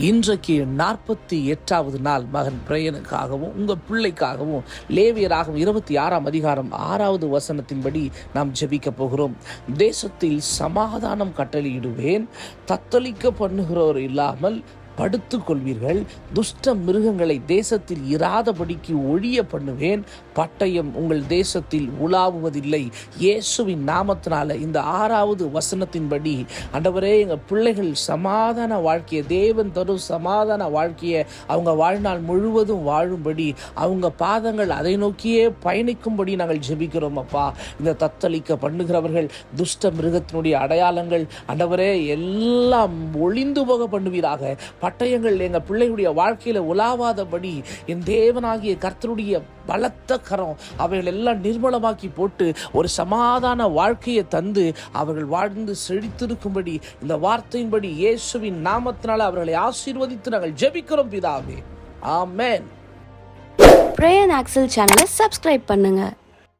இன்றைக்கு நாற்பத்தி எட்டாவது நாள் மகன் பிரயனுக்காகவும் உங்கள் பிள்ளைக்காகவும் லேவியராகவும் இருபத்தி ஆறாம் அதிகாரம் ஆறாவது வசனத்தின்படி நாம் ஜெபிக்க போகிறோம். தேசத்தில் சமாதானம் கட்டளையிடுவேன் தத்தளிக்க பண்ணுகிறோர் இல்லாமல் படுத்து கொள்வீர்கள் துஷ்ட மிருகங்களை தேசத்தில் இராதபடிக்கு ஒழிய பண்ணுவேன். பட்டயம் உங்கள் தேசத்தில் உலாவுவதில்லை. இயேசுவின் நாமத்தினால இந்த ஆறாவது வசனத்தின்படி ஆண்டவரே எங்கள் பிள்ளைகள் சமாதான வாழ்க்கையை தேவன் தரும் சமாதான வாழ்க்கையை அவங்க வாழ்நாள் முழுவதும் வாழும்படி அவங்க பாதங்கள் அதை நோக்கியே பயணிக்கும்படி நாங்கள் ஜெபிக்கிறோம் அப்பா. இந்த தத்தளிக்க பண்ணுகிறவர்கள் துஷ்ட மிருகத்தினுடைய அடையாளங்கள் ஆண்டவரே எல்லாம் ஒளிந்து போக பண்ணுவீராக. பட்டயங்கள் எங்கள் பிள்ளைகளுடைய வாழ்க்கையில் உலாவாதபடி என் தேவனாகிய கர்த்தருடைய பலத்த கரம் அவைகள் எல்லாம் நிர்மலமாக்கி போட்டு ஒரு சமாதான வாழ்க்கையை தந்து அவர்கள் வாழ்ந்து செழித்திருக்கும்படி இந்த வார்த்தையின்படி இயேசுவின் நாமத்தினால அவர்களை ஆசீர்வதித்து நாங்கள் ஜெபிக்கிறோம் பிதாவே. ஆமேன். பிரேயன் ஆக்சல் சேனலை சப்ஸ்கிரைப் பண்ணுங்கள்